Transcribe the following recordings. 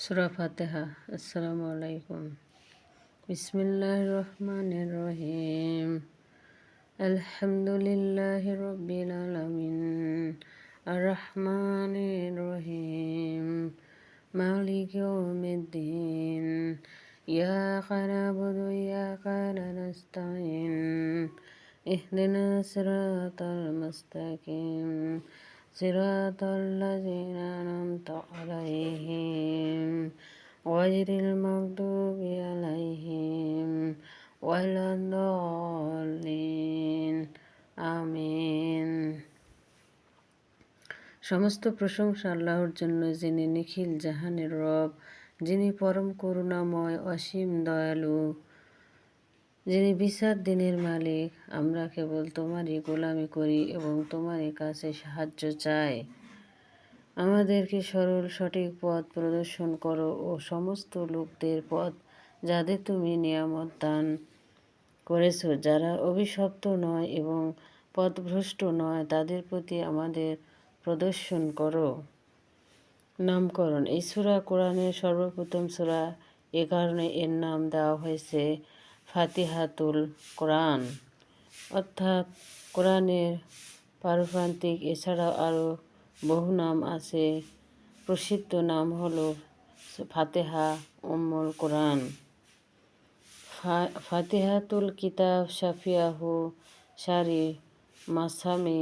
সুরা ফাতেহা আসসালামু আলাইকুম বিসমিল্লাহ রহমান রহিম আলহামদুলিল্লাহ রবিল আলমিন আর রহমান রহিম মালিক يومالدين إياك نعبد وإياك نستعين اهدنا الصراط المستقيم صراط الذين أنعمت عليهم ওয়াজিরিল মাগদুবি আলাইহিম ওয়ালাদলিন আমিন সমস্ত প্রশংসা আল্লাহর জন্য যিনি নিখিল জাহানের রব, যিনি পরম করুণাময় অসীম দয়ালু, যিনি বিচার দিনের মালিক, আমরা কেবল তোমারই গোলামি করি এবং তোমারই কাছে সাহায্য চাই। আমাদেরকে সরল, সঠিক পথ প্রদর্শন করো ও সমস্ত লোকদের পথ যাদের তুমি নিয়ামত দান করেছ। যারা অভিশপ্ত নয় এবং পথভ্রষ্ট নয়, তাদের প্রতি আমাদের প্রদর্শন করো। নামকরণ। এই সুরা কোরআনের সর্বপ্রথম সুরা এ কারণে এর নাম দেওয়া হয়েছে ফাতিহাতুল কোরআন। অর্থাৎ কোরআনের পারপ্রান্তিক এছাড়াও আরও বহু নাম আছে। প্রসিদ্ধ নাম হল ফাতেহা উম্মুল কোরআন। ফাতেহাতুল কিতাব শাফিয়াহু শারি মাসামি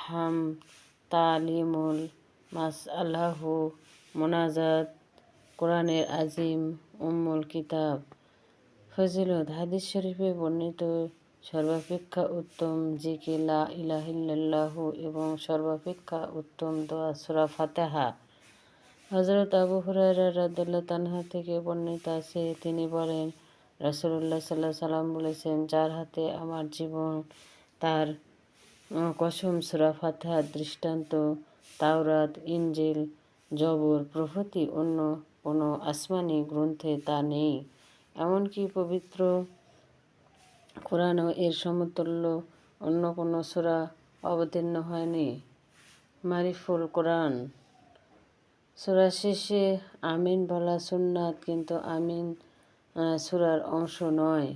হাম তালিমুল মাস আল্লাহু মোনাজাত কোরআনের আজিম উম্মুল কিতাব। ফজিলত হাদিস শরীফে বর্ণিত সর্বাপেক্ষা উত্তম জিকে লা ইলাহিল্লাহু এবং সর্বাপেক্ষা উত্তম দোয়া সুরা ফাতেহা। হজরত আবু হুরায়রা রাদুল্লাহ তানহা থেকে বর্ণিত আছে, তিনি বলেন রাসুল্লাহ সাল্লাহ সাল্লাম বলেছেন, যার হাতে আমার জীবন, তার কসম সুরা ফাতেহার দৃষ্টান্ত, তাওরাত ইঞ্জিল জবর, প্রভৃতি অন্য কোনো আসমানি গ্রন্থে তা নেই। এমনকি পবিত্র কোরআনও এর সমতুল্য, অন্য কোনো সুরা অবতীর্ণ হয়নি। মারিফুল কোরআন। সুরা শেষে আমিন বলা সুন্নাত, কিন্তু আমিন সুরার অংশ নয়।